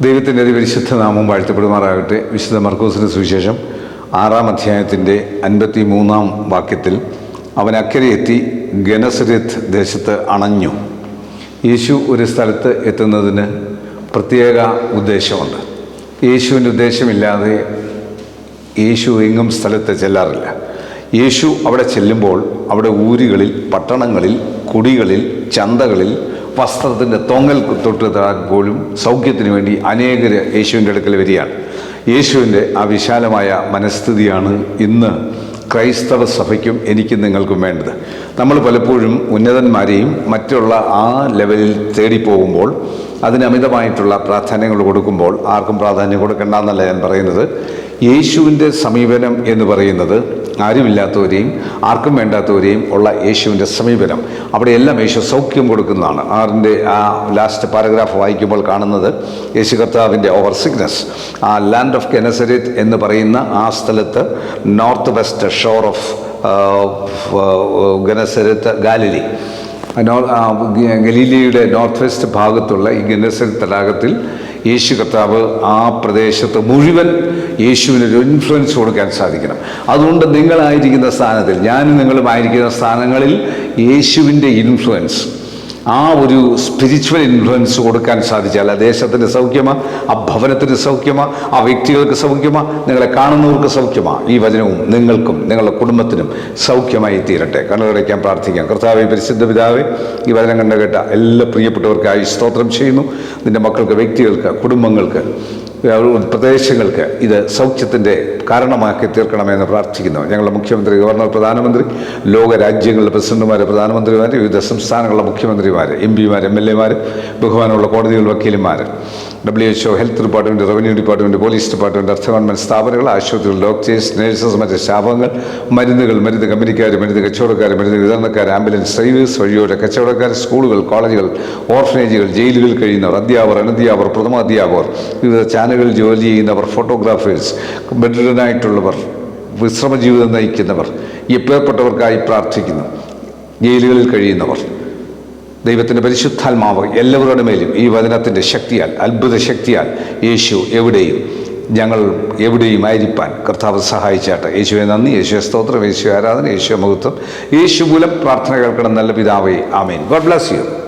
ദൈവത്തിന്റെ അതിപരിശുദ്ധ നാമം വാഴ്ത്തപ്പെടുമാറാകട്ടെ. വിശുദ്ധ മർക്കോസിന്റെ സുവിശേഷം ആറാം അധ്യായത്തിന്റെ അൻപത്തി മൂന്നാം വാക്യത്തിൽ അവൻ അക്കരെ എത്തി ഗനസരത്ത് ദേശത്ത് അണഞ്ഞു. യേശു ഒരു സ്ഥലത്ത് എത്തുന്നതിന് പ്രത്യേക ഉദ്ദേശമുണ്ട്. യേശുവിന്റെ ഉദ്ദേശമില്ലാതെ യേശു എങ്ങും സ്ഥലത്ത് ചെല്ലാറില്ല. യേശു അവിടെ ചെല്ലുമ്പോൾ അവിടെ ഊരുകളിൽ പട്ടണങ്ങളിൽ കുടികളിൽ ചന്തകളിൽ വസ്ത്രത്തിന്റെ തൊങ്ങൽ തൊട്ട് തരാൻ പോലും സൗഖ്യത്തിന് വേണ്ടി അനേകർ യേശുവിന്റെ അടുക്കൽ വരികയാണ്. യേശുവിന്റെ ആ വിശാലമായ മനസ്ഥിതിയാണ് ഇന്ന് ക്രൈസ്തവ സഭയ്ക്കും എനിക്കും നിങ്ങൾക്കും വേണ്ടത്. നമ്മൾ പലപ്പോഴും ഉന്നതന്മാരെയും മറ്റുള്ള ആ ലെവലിൽ തേടിപ്പോകുമ്പോൾ അതിന് അമിതമായിട്ടുള്ള പ്രാധാന്യങ്ങൾ കൊടുക്കുമ്പോൾ ആർക്കും പ്രാധാന്യം കൊടുക്കണ്ടെന്നല്ല ഞാൻ പറയുന്നത്. യേശുവിന്റെ സമീപനം എന്ന് പറയുന്നത് ആരുമില്ലാത്തവരെയും ആർക്കും വേണ്ടാത്തവരെയും ഉള്ള യേശുവിന്റെ സമീപനം. അവിടെയെല്ലാം യേശു സൗഖ്യം കൊടുക്കുന്നതാണ്. ആറിന്റെ ആ ലാസ്റ്റ് പാരഗ്രാഫ് വായിക്കുമ്പോൾ കാണുന്നത് യേശു കർത്താവിന്റെ ഓവർ സിക്നസ് ആ ലാൻഡ് ഓഫ് കെനസരിത്ത് എന്ന് പറയുന്ന ആ സ്ഥലത്ത് north west shore of Gennesaret Galilee ഗലീലിയുടെ north west ഭാഗത്തുള്ള ഈ ഗന്നസൻ തടാകത്തിൽ യേശു കർത്താവ് ആ പ്രദേശത്ത് മുഴുവൻ യേശുവിനൊരു ഇൻഫ്ലുവൻസ് കൊടുക്കാൻ സാധിക്കണം. അതുകൊണ്ട് നിങ്ങളായിരിക്കുന്ന സ്ഥാനത്തിൽ ഞാനും നിങ്ങളുമായിരിക്കുന്ന സ്ഥാനങ്ങളിൽ യേശുവിന്റെ ഇൻഫ്ലുവൻസ് ആ ഒരു സ്പിരിച്വൽ ഇൻഫ്ലുവൻസ് കൊടുക്കാൻ സാധിച്ചാൽ ആ ദേശത്തിന്റെ സൗഖ്യമാ ആ ഭവനത്തിന്റെ സൗഖ്യമാ ആ വ്യക്തികൾക്ക് സൗഖ്യമാ നിങ്ങളെ കാണുന്നവർക്ക് സൗഖ്യമാ. ഈ വചനവും നിങ്ങൾക്കും നിങ്ങളുടെ കുടുംബത്തിനും സൗഖ്യമായി തീരട്ടെ. കണ്ണുകടയ്ക്കാൻ പ്രാർത്ഥിക്കാം. കർത്താവ് പരിശുദ്ധ പിതാവേ ഈ വചനം കണ്ട കേട്ട എല്ലാ പ്രിയപ്പെട്ടവർക്കായി സ്തോത്രം ചെയ്യുന്നു. നിന്റെ മക്കൾക്ക് വ്യക്തികൾക്ക് കുടുംബങ്ങൾക്ക് പ്രദേശങ്ങൾക്ക് ഇത് സൗഖ്യത്തിന്റെ കാരണമാക്കി തീർക്കണമെന്ന് പ്രാർത്ഥിക്കുന്നു. ഞങ്ങളുടെ മുഖ്യമന്ത്രി ഗവർണർ പ്രധാനമന്ത്രി ലോക രാജ്യങ്ങളുടെ പ്രസിഡന്റുമാർ പ്രധാനമന്ത്രിമാർ വിവിധ സംസ്ഥാനങ്ങളിലെ മുഖ്യമന്ത്രിമാർ എം പിമാർ എം എൽ എമാർ ബഹുമാനമുള്ള കോടതികൾ വക്കീലുമാർ W H O health department revenue department police department അർത്ഥ ഗവൺമെന്റ് സ്ഥാപനങ്ങൾ ആശുപത്രികൾ ഡോക്ടേഴ്സ് നഴ്സസ് മറ്റ് സ്റ്റാഫുകൾ മരുന്നുകൾ മരുന്ന് കമ്പനിക്കാർ മരുന്ന് കച്ചവടക്കാർ മരുന്ന് വിതരണക്കാർ ആംബുലൻസ് ഡ്രൈവേഴ്സ് വഴിയോര കച്ചവടക്കാർ സ്കൂളുകൾ കോളേജുകൾ ഓർഫനേജുകൾ ജയിലുകൾ കഴിയുന്നവർ അധ്യാപകർ അനധ്യാപകർ പ്രഥമ അധ്യാപകർ വിവിധ ചാനലുകളിൽ ജോലി ചെയ്യുന്നവർ ഫോട്ടോഗ്രാഫേഴ്സ് ബെഡ്രിഡനായിട്ടുള്ളവർ വിശ്രമ ജീവിതം നയിക്കുന്നവർ എപ്പേർപ്പെട്ടവർക്കായി പ്രാർത്ഥിക്കുന്നു. ജയിലുകളിൽ കഴിയുന്നവർ ദൈവത്തിന്റെ പരിശുദ്ധാത്മാവ് എല്ലാവരുടെ മേലും ഈ വചനത്തിന്റെ ശക്തിയാൽ അത്ഭുത ശക്തിയാൽ യേശു എവിടെയും ഞങ്ങൾ എവിടെയും ആയിരിക്കാൻ കർത്താവ് സഹായിച്ചാട്ടെ. യേശുവെ നന്ദി യേശുവെ സ്തോത്രം യേശു ആരാധന യേശു മഹത്വം യേശു മൂലം പ്രാർത്ഥന കേൾക്കണം നല്ല പിതാവേ. ആമീൻ. God bless you.